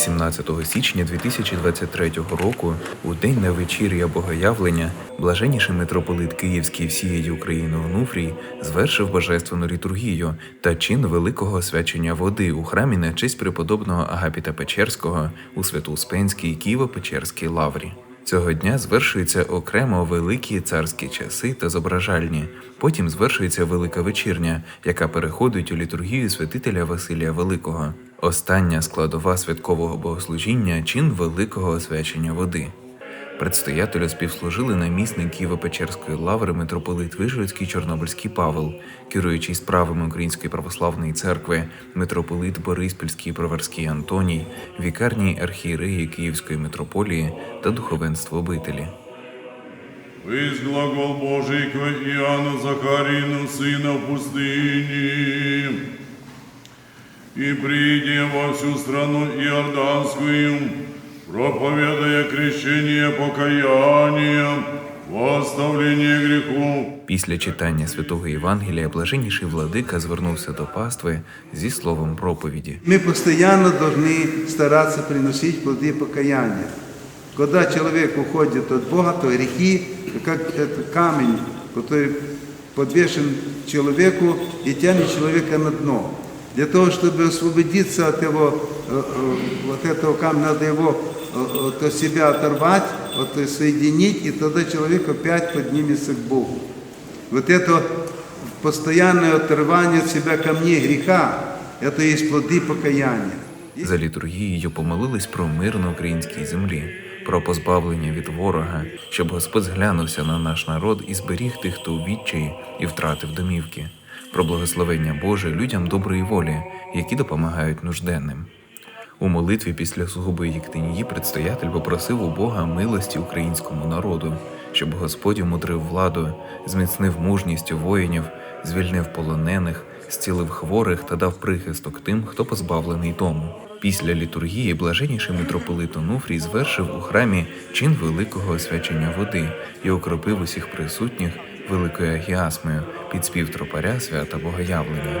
18 січня 2023 року, у день на вечір'я Богоявлення, блаженніший митрополит Київський всієї України Онуфрій звершив божественну літургію та чин великого освячення води у храмі на честь преподобного Агапіта Печерського у Свято-Успенській Києво-Печерській лаврі. Цього дня звершуються окремо великі царські часи та зображальні. Потім звершується велика вечірня, яка переходить у літургію святителя Василія Великого. Остання складова святкового богослужіння чин великого освячення води. Предстоятелю співслужили намісник Києво-Печерської лаври митрополит Вижгородський Чорнобильський Павел, керуючий справами Української православної церкви, митрополит Бориспільський Проверський Антоній, вікарні архієреї Київської митрополії та духовенство обителі. Весь глагол Божий к Иоанну Захарину, сына в пустыне, и придя во всю страну Иорданскую, проповедая крещение покаяния, во оставление грехов, Після читання святого Євангелія блаженніший владика звернувся до пастви зі словом проповіді. Мы постоянно должны стараться приносить плоды покаяния. Когда человек уходит от Бога, то грехи, как этот камень, который подвешен человеку и тянет человека на дно. Для того, чтобы освободиться от его, э, э, вот этого камня, надо его э, от от себя оторвать, от, соединить, и тогда человек опять поднимется к Богу. Вот это постоянное оторвание от себя камней греха, это и есть плоды покаяния. За літургією помолились про мир на українській землі, про позбавлення від ворога, щоб Господь зглянувся на наш народ і зберіг тих, хто у відчаї і втратив домівки, про благословення Боже людям доброї волі, які допомагають нужденним. У молитві після сугубої Єктинії предстоятель попросив у Бога милості українському народу, щоб Господь умудрив владу, зміцнив мужність воїнів, звільнив полонених, зцілив хворих та дав прихисток тим, хто позбавлений дому. Після літургії блаженніший митрополит Онуфрій звершив у храмі чин великого освячення води і окропив усіх присутніх великою агіасмою під спів тропаря свята Богоявлення.